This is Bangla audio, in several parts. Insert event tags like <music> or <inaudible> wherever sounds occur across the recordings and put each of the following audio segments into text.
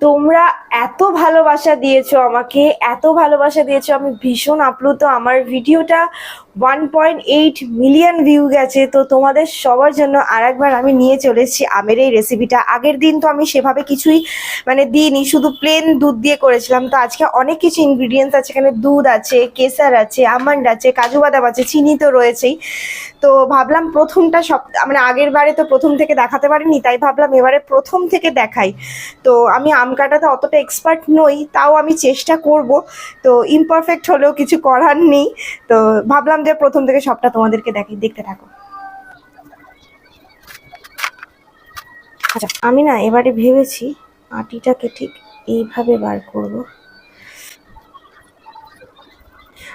তোমরা এত ভালোবাসা দিয়েছ আমাকে, এত ভালোবাসা দিয়েছ, আমি ভীষণ আপ্লুত। আমার ভিডিওটা one point eight million view গেছে, তো তোমাদের সবার জন্য আরেকবার আমি নিয়ে চলে এসেছি আমের এই রেসিপিটা আগের দিন তো আমি সেভাবে কিছুই মানে দিইনি, শুধু প্লেন দুধ দিয়ে করেছিলাম। তো আজকে অনেক কিছু ইনগ্রিডিয়েন্টস আছে, এখানে দুধ আছে, কেসার আছে আমন্ড আছে, কাজু বাদাম আছে, চিনি তো রয়েছেই। তো ভাবলাম প্রথমটা সব মানে আগের বারে তো প্রথম থেকে দেখাতে পারিনি, তাই ভাবলাম এবারে প্রথম থেকে দেখাই। তো আমি আম কাটাতে অতটা এক্সপার্ট নই তাও আমি চেষ্টা করব। তো ইমপারফেক্ট হলেও কিছু করার নেই। তো ভাবলাম যে প্রথম থেকে সবটা তোমাদেরকে দেখাই দেখতে থাকো। আচ্ছা আমি না এবারে ভেবেছি আটিটাকে ঠিক এইভাবে বার করব।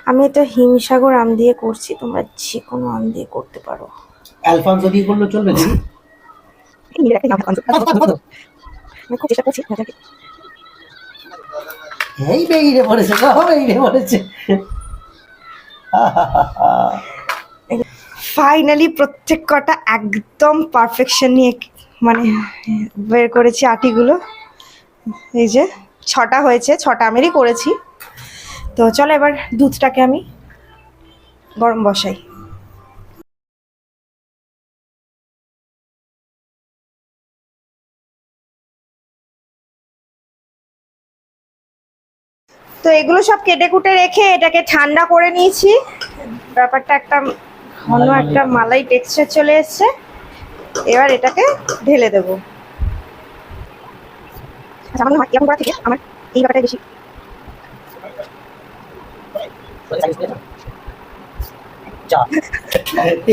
আমি এটা হিমসাগর আম দিয়ে করছি তোমরা যে কোনো আম দিয়ে করতে পারো। অ্যালফানসো দিয়ে করলে চলবে দিদি? <laughs> চেষ্টা করছি মজাকে এই বেরিয়ে পড়েছে গো বেরিয়ে পড়েছে। ফাইনালি প্রত্যেক কটা একদম পারফেকশন নিয়ে মানে বের করেছি আটিগুলো। এই যে ছটা হয়েছে, ছটা আমেরই করেছি। তো চলো এবার দুধটাকে আমি গরম বসাই। তো এগুলো সব কেটে কুটে রেখে এটাকে ঠান্ডা করে নিয়েছি। ব্যাপারটা একটা ঘন একটা মালাই টেক্সচার চলে এসছে। এবার এটাকে ঢেলে দেবো। আচ্ছা আমার এরকম করা থেকে আমার এই ব্যাপারটাই বেশি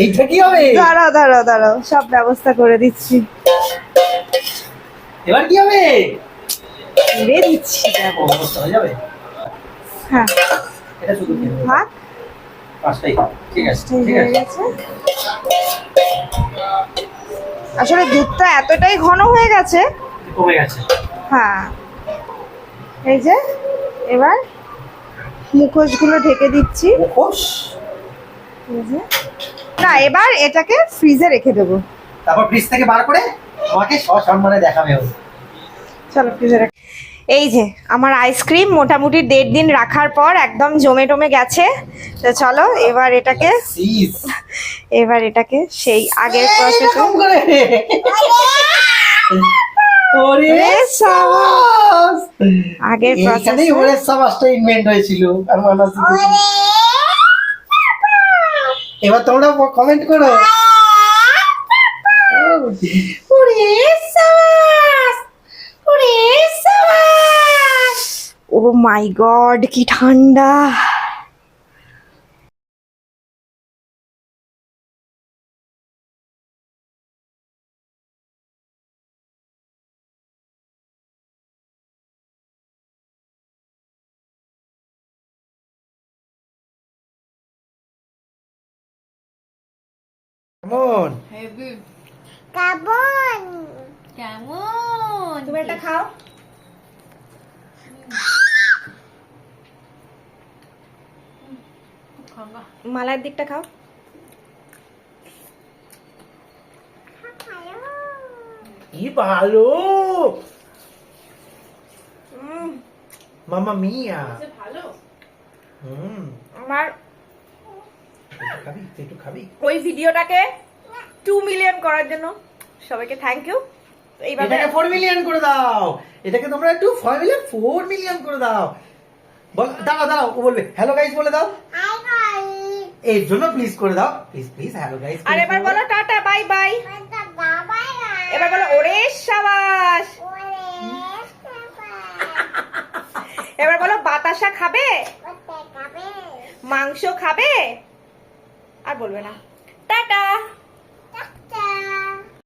এইটা কি হবে? দাঁড়াও দাঁড়াও দাঁড়াও সব ব্যবস্থা করে দিচ্ছি। এবার কি হবে? দিচ্ছি। হয়ে যাবে। হ্যাঁ। এটা শুধু কি ভাত? পাঁচটাই। ঠিক আছে ঠিক আছে। আসলে দুধটা এতটাই ঘন হয়ে গেছে। কমে গেছে। হ্যাঁ। এই যে এবার মুখোশগুলো ঢেকে দিচ্ছি। মুখোশ? না এবার এটাকে ফ্রিজে রেখে দেবো। তারপর ফ্রিজ থেকে বার করে আমাকে সসম্মানে দেখাবে চলো ফ্রিজে রেখে এই যে আমার আইসক্রিম মোটামুটি দেড় দিন রাখার পর একদম জমে টমে গেছে। তো চলো এবার এটাকে এবার এটাকে সেই আগের প্রসেসে আগের এবার তোমরা কমেন্ট করো ওরে সাবাস ওরে সাবাস ও মাই গড কি ঠান্ডা কেমন কেমন কেমন তুমি এটা খাও মালাইয়ের দিকটা খাও। কি ভালো। মামা মিয়া। ভালো। আমার একটু খাবি তুই একটু খাবি। ওই ভিডিওটাকে টু মিলিয়ন করার জন্য। সবাইকে থ্যাংক ইউ এইভাবে এটাকে ফোর মিলিয়ন করে দাও। এটাকে তোমরা একটু ফোর মিলিয়ন ফোর মিলিয়ন করে দাও। বল দাঁড়াও দাঁড়াও ও বলবে হ্যালো গাইস বলে দাও। এর জন্য প্লিজ করে দাও। প্লিজ প্লিজ হ্যালো গাইস আর এবার বলো টাটা বাই বাই এবার বলো ওরে সাবাস এবার বলো বাতাসা খাবে মাংস খাবে আর বলবে না। টাটা